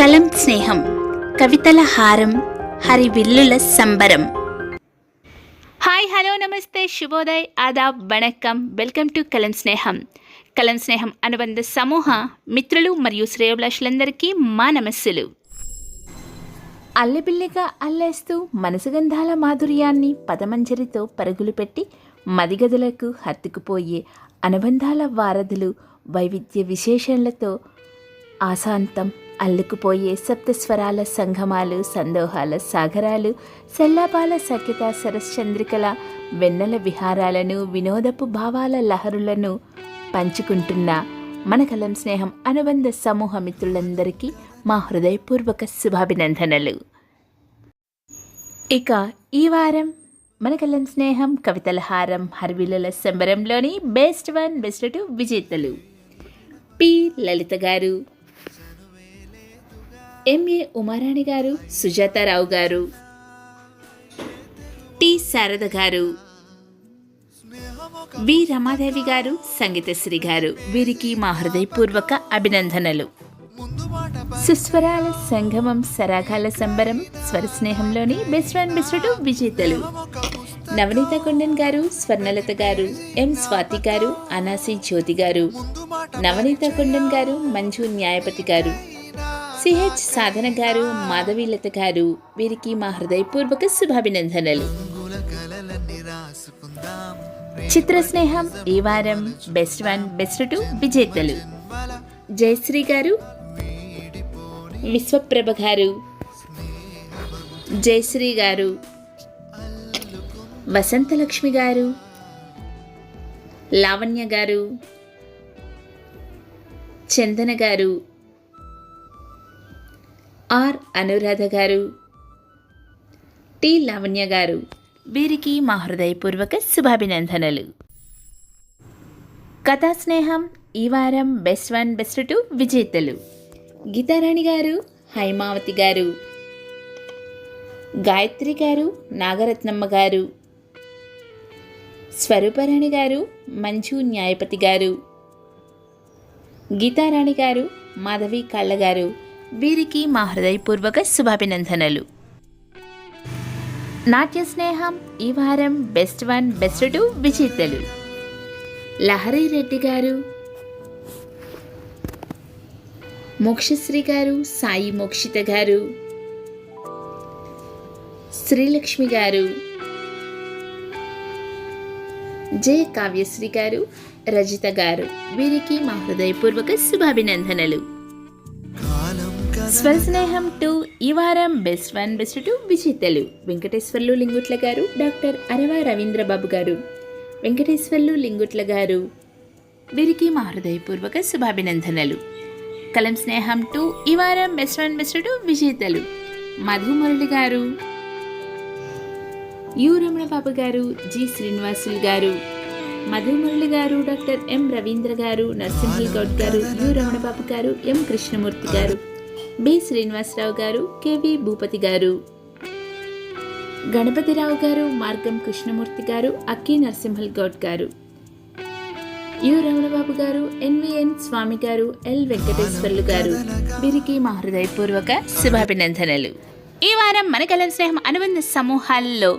కలం స్నేహం కవితల హారం హరివిల్లుల సంబరం. హాయ్ హలో నమస్తే శుభోదయ్ ఆదాబ్ vanakkam. Welcome to Kalam Sneham. కలం స్నేహం అనుబంధ సమూహ మిత్రులు మరియు శ్రేయోభిలాషులందరికీ మా నమస్సులు. అల్లెబిల్లిగా అల్లేస్తూ మనసుగంధాల మాధుర్యాన్ని పదమంజరితో పరుగులు పెట్టి మదిగదులకు హత్తుకుపోయే అనుబంధాల వారధులు వైవిధ్య విశేషణలతో ఆశాంతం అల్లుకుపోయే సప్తస్వరాల సంగమాలు సందోహాల సాగరాలు సెల్లాపాల సఖ్యత సరశ్చంద్రికల వెన్నెల విహారాలను వినోదపు భావాల లహరులను పంచుకుంటున్న మన కలం స్నేహం అనుబంధ సమూహ మిత్రులందరికీ మా హృదయపూర్వక శుభాభినందనలు. ఇక ఈ వారం మన కలం స్నేహం కవితల హారం హర్విలల సంబరంలోని బెస్ట్ వన్ బెస్ట్ టూ విజేతలు. పి. లలిత గారు. ఎంఏ ఉమారాణి గారు సుజాతారావు గారు. టి శారద గారు. వి రమాదేవి గారు సంగీతశ్రీ గారు. వీరికి మా హృదయపూర్వక అభినందనలు. సుస్వరాల సంగమం సరాగాల సంబరం స్వర స్నేహంలోని బెస్ట్ ఫ్రెండ్ బెస్ట్ విజేతలు. నవనీత కొండన్ గారు స్వర్ణలత గారు. ఎం స్వాతి గారు అనాసి జ్యోతి గారు. నవనీత కొండన్ గారు మంజు న్యాయపతి గారు. సిహెచ్ సాధన గారు మాధవీలత గారు వీరికి మా హృదయపూర్వక శుభాభినందనలు. చిత్ర స్నేహం ఈ వారం బెస్ట్ వన్ బెస్ట్ టూ విజేతలు. జయశ్రీ గారు విశ్వప్రభ గారు జయశ్రీ గారు వసంతలక్ష్మి గారు లావణ్య గారు చందన గారు ఆర్ అనురాధ గారు. టి లావణ్య గారు. వీరికి మా హృదయపూర్వక శుభాభినందనలు. కథా స్నేహం ఈ వారం బెస్ట్ వన్ బెస్ట్ టూ విజేతలు. గీతారాణి గారు హైమావతి గారు. గాయత్రి గారు నాగరత్నమ్మ గారు. స్వరూపరాణి గారు మంజు న్యాయపతి గారు. గీతారాణి గారు మాధవి కళ్ళ గారు. వీరికి మా హృదయపూర్వక శుభాభినందనలు. నాట్య స్నేహం ఈ వారం బెస్ట్ వన్ బెస్ట్ టూ విజేతలు. లహరి రెడ్డి గారు మోక్షశ్రీ గారు సాయి మోక్షిత గారు శ్రీలక్ష్మి గారు జే కావ్యశ్రీ గారు రజిత గారు. వీరికి మా హృదయపూర్వక శుభాభినందనలు. స్వర స్నేహం టు ఈ వారం బెస్ట్ వన్ బెస్ట్ టు విజేతలు. వెంకటేశ్వర్లు లింగుట్ల గారు డాక్టర్ అరవ రవీంద్రబాబు గారు. వెంకటేశ్వర్లు లింగుట్ల గారు వీరికి మా హృదయపూర్వక శుభాభినందనలు. కలం స్నేహం టు ఈ వారం బెస్ట్ వన్ బెస్ట్ టు విజేతలు. మధుమురళి గారు యు రమణబాబు గారు జి శ్రీనివాసులు గారు. మధుమురళి గారు డాక్టర్ ఎం రవీంద్ర గారు నర్సింహల్ గౌడ్ గారు యు రమణబాబు గారు ఎం కృష్ణమూర్తి గారు. బి శ్రీనివాసరావు గారు కెవి భూపతి గారు. గణపతిరావు గారు మార్గం కృష్ణమూర్తి గారు అక్కి నరసింహల్ గౌడ్ గారు. యు రమణబాబు గారు ఎన్విఎన్ స్వామి గారు ఎల్ వెంకటేశ్వర్లు గారు. వీరికి మా హృదయపూర్వక శుభాభినందనలు. ఈ వారం మన కలర్ స్నేహం అనుబంధ సమూహాల్లో